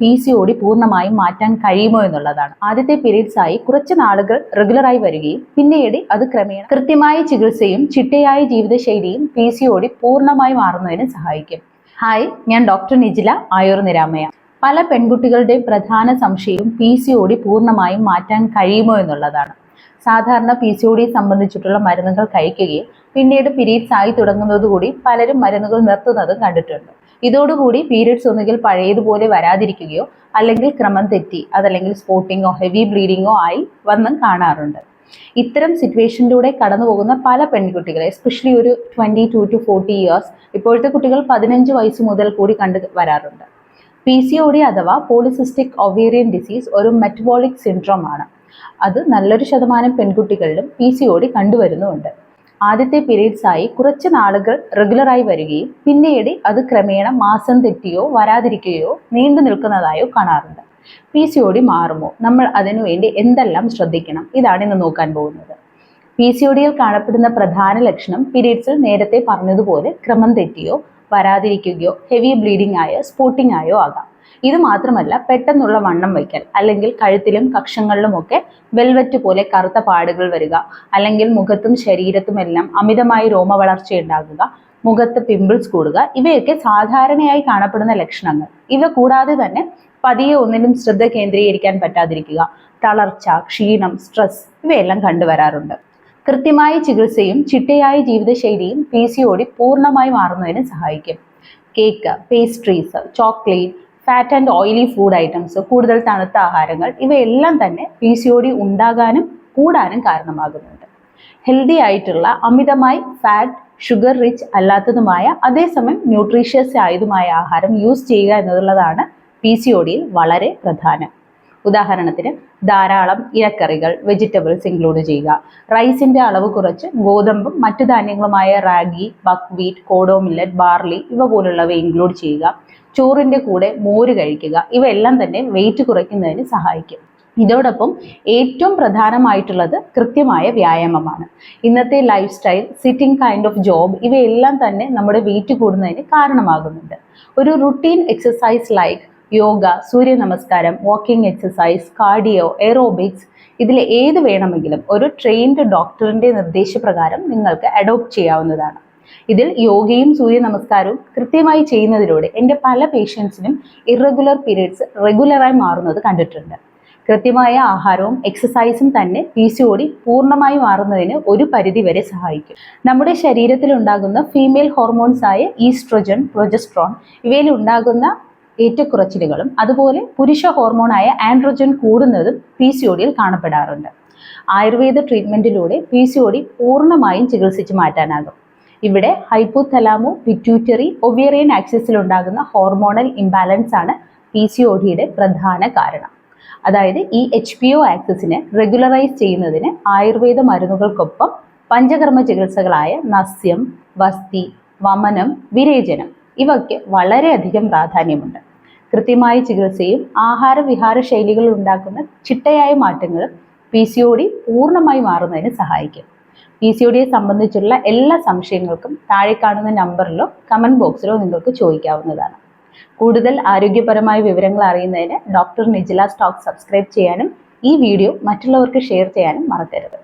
P C D പൂർണമായും മാറ്റാൻ കഴിയുമോ എന്നുള്ളതാണ്. ആദ്യത്തെ പീരീഡ്സ് ആയി കുറച്ച് നാളുകൾ റെഗുലറായി വരികയും പിന്നീട് അത് ക്രമേണ കൃത്യമായ ചികിത്സയും ചിട്ടയായ ജീവിതശൈലിയും പി സി ഡി പൂർണമായി മാറുന്നതിന് സഹായിക്കും. ഹായ് ഞാൻ ഡോക്ടർ നിജില ആയുർ നിരാമയ പല പെൺകുട്ടികളുടെയും പ്രധാന സംശയവും പി സി ഡി പൂർണമായും മാറ്റാൻ കഴിയുമോ എന്നുള്ളതാണ്. സാധാരണ പി സി ഒ സംബന്ധിച്ചിട്ടുള്ള മരുന്നുകൾ കഴിക്കുകയും പിന്നീട് പിരീഡ്സ് ആയി തുടങ്ങുന്നതുകൂടി പലരും മരുന്നുകൾ നിർത്തുന്നതും കണ്ടിട്ടുണ്ട്. ഇതോടുകൂടി പീരിയഡ്സ് ഒന്നുകിൽ പഴയതുപോലെ വരാതിരിക്കുകയോ അല്ലെങ്കിൽ ക്രമം തെറ്റി അതല്ലെങ്കിൽ സ്പോട്ടിങ്ങോ ഹെവി ബ്ലീഡിങ്ങോ ആയി വന്നും കാണാറുണ്ട്. ഇത്തരം സിറ്റുവേഷനിലൂടെ കടന്നു പോകുന്ന പല പെൺകുട്ടികളെ എസ്പെഷ്യലി ഒരു twenty two to forty years ഇപ്പോഴത്തെ കുട്ടികൾ പതിനഞ്ച് വയസ്സ് മുതൽ കൂടി കണ്ടു വരാറുണ്ട്. പി സി ഒ ഡി അഥവാ പോളിസിസ്റ്റിക് ഒവേറിയൻ ഡിസീസ് ഒരു മെറ്റബോളിക് സിൻഡ്രോം ആണ്. അത് നല്ലൊരു ശതമാനം പെൺകുട്ടികളിലും പി സി ഒ ഡി കണ്ടുവരുന്നുമുണ്ട്. ആദ്യത്തെ പീരീഡ്സ് ആയി കുറച്ച് നാളുകൾ റെഗുലറായി വരികയും പിന്നീട് അത് ക്രമേണ മാസം തെറ്റിയോ വരാതിരിക്കുകയോ നീണ്ടു നിൽക്കുന്നതായോ കാണാറുണ്ട്. പി സി ഒ ഡി മാറുമോ? നമ്മൾ അതിനുവേണ്ടി എന്തെല്ലാം ശ്രദ്ധിക്കണം? ഇതാണ് ഇന്ന് നോക്കാൻ പോകുന്നത്. പി സി ഒ ഡിയിൽ കാണപ്പെടുന്ന പ്രധാന ലക്ഷണം പീരീഡ്സിൽ നേരത്തെ പറഞ്ഞതുപോലെ ക്രമം തെറ്റിയോ വരാതിരിക്കുകയോ ഹെവി ബ്ലീഡിംഗ് ആയോ സ്പോട്ടിംഗ് ആയോ ആകാം. ഇത് മാത്രമല്ല പെട്ടെന്നുള്ള വണ്ണം വയ്ക്കൽ അല്ലെങ്കിൽ കഴുത്തിലും കക്ഷങ്ങളിലുമൊക്കെ വെൽവെറ്റ് പോലെ കറുത്ത പാടുകൾ വരിക അല്ലെങ്കിൽ മുഖത്തും ശരീരത്തുമെല്ലാം അമിതമായി രോമ വളർച്ച ഉണ്ടാകുക മുഖത്ത് പിമ്പിൾസ് കൂടുക ഇവയൊക്കെ സാധാരണയായി കാണപ്പെടുന്ന ലക്ഷണങ്ങൾ. ഇവ കൂടാതെ തന്നെ പതിയെ ഒന്നിലും ശ്രദ്ധ കേന്ദ്രീകരിക്കാൻ പറ്റാതിരിക്കുക തളർച്ച ക്ഷീണം സ്ട്രെസ് ഇവയെല്ലാം കണ്ടുവരാറുണ്ട്. കൃത്യമായ ചികിത്സയും ചിട്ടയായ ജീവിതശൈലിയും പി സി ഓടി പൂർണമായി മാറുന്നതിന് സഹായിക്കും. Cake pastries chocolate fat and oily food items കൂടുതൽ തണുത്ത ആഹാരങ്ങൾ ഇവയെല്ലാം തന്നെ പി സി ഒ ഡി ഉണ്ടാകാനും കൂടാനും കാരണമാകുന്നുണ്ട്. ഹെൽത്തി ആയിട്ടുള്ള അമിതമായി ഫാറ്റ് ഷുഗർ റിച്ച് അല്ലാത്തതുമായ അതേസമയം ന്യൂട്രീഷ്യസ് ആയതുമായ ആഹാരം യൂസ് ചെയ്യുക എന്നുള്ളതാണ് പി സി ഒ ഡിയിൽ വളരെ പ്രധാനം. ഉദാഹരണത്തിന് ധാരാളം ഇലക്കറികൾ വെജിറ്റബിൾസ് ഇൻക്ലൂഡ് ചെയ്യുക. റൈസിന്റെ അളവ് കുറച്ച് ഗോതമ്പും മറ്റു ധാന്യങ്ങളുമായ ragi buckwheat kodo millet barley ഇവ പോലുള്ളവ ഇൻക്ലൂഡ് ചെയ്യുക. ചോറിന്റെ കൂടെ മോര് കഴിക്കുക. ഇവയെല്ലാം തന്നെ വെയിറ്റ് കുറയ്ക്കുന്നതിന് സഹായിക്കും. ഇതോടൊപ്പം ഏറ്റവും പ്രധാനമായിട്ടുള്ളത് കൃത്യമായ വ്യായാമമാണ്. ഇന്നത്തെ lifestyle sitting kind of job ഇവയെല്ലാം തന്നെ നമ്മുടെ വെയിറ്റ് കൂടുന്നതിന് കാരണമാകുന്നുണ്ട്. ഒരു routine exercise like yoga Surya namaskaram walking exercise cardio aerobics ഇതിൽ ഏത് വേണമെങ്കിലും ഒരു ട്രെയിൻഡ് ഡോക്ടറിന്റെ നിർദ്ദേശപ്രകാരം നിങ്ങൾക്ക് അഡോപ്റ്റ് ചെയ്യാവുന്നതാണ്. ഇതിൽ യോഗയും സൂര്യ നമസ്കാരവും കൃത്യമായി ചെയ്യുന്നതിലൂടെ എന്റെ പല പേഷ്യൻസിനും ഇറഗുലർ പീരീഡ്സ് റെഗുലറായി മാറുന്നത് കണ്ടിട്ടുണ്ട്. കൃത്യമായ ആഹാരവും എക്സസൈസും തന്നെ പി സി ഓടി പൂർണമായി മാറുന്നതിന് ഒരു പരിധി വരെ സഹായിക്കും. നമ്മുടെ ശരീരത്തിൽ ഉണ്ടാകുന്ന ഫീമെയിൽ ഹോർമോൺസ് ആയ ഈസ്ട്രോജൻ പ്രൊജസ്ട്രോൺ ഇവയിൽ ഉണ്ടാകുന്ന ഏറ്റക്കുറച്ചിലുകളും അതുപോലെ പുരുഷ ഹോർമോണായ ആൻഡ്രോജൻ കൂടുന്നതും പി സി ഒ ഡിയിൽ കാണപ്പെടാറുണ്ട്. ആയുർവേദ ട്രീറ്റ്മെന്റിലൂടെ പി സി ഒ ഡി പൂർണമായും ചികിത്സിച്ച് മാറ്റാനാകും. ഇവിടെ ഹൈപ്പോതലാമോ പിറ്റ്യൂറ്ററി ഒവേറിയൻ ആക്സിസിൽ ഉണ്ടാകുന്ന ഹോർമോണൽ ഇംബാലൻസ് ആണ് പി സി ഒ ഡിയുടെ പ്രധാന കാരണം. അതായത് ഈ എച്ച് പി ഒ ആക്സിസിനെ റെഗുലറൈസ് ചെയ്യുന്നതിന് ആയുർവേദ മരുന്നുകൾക്കൊപ്പം പഞ്ചകർമ്മ ചികിത്സകളായ നസ്യം വസ്തി വമനം വിരേചനം ഇവയ്ക്ക് വളരെയധികം പ്രാധാന്യമുണ്ട്. കൃത്യമായ ചികിത്സയും ആഹാരവിഹാര ശൈലികൾ ഉണ്ടാക്കുന്ന ചിട്ടയായ മാറ്റങ്ങളും പി സി ഒ ഡി പൂർണമായി മാറുന്നതിന് സഹായിക്കും. പി സി ഒ ഡിയെ സംബന്ധിച്ചുള്ള എല്ലാ സംശയങ്ങൾക്കും താഴെ കാണുന്ന നമ്പറിലോ കമന്റ് ബോക്സിലോ നിങ്ങൾക്ക് ചോദിക്കാവുന്നതാണ്. കൂടുതൽ ആരോഗ്യപരമായ വിവരങ്ങൾ അറിയുന്നതിന് ഡോക്ടർ നിജില സ്റ്റോക്ക് സബ്സ്ക്രൈബ് ചെയ്യാനും ഈ വീഡിയോ മറ്റുള്ളവർക്ക് ഷെയർ ചെയ്യാനും മറക്കരുത്.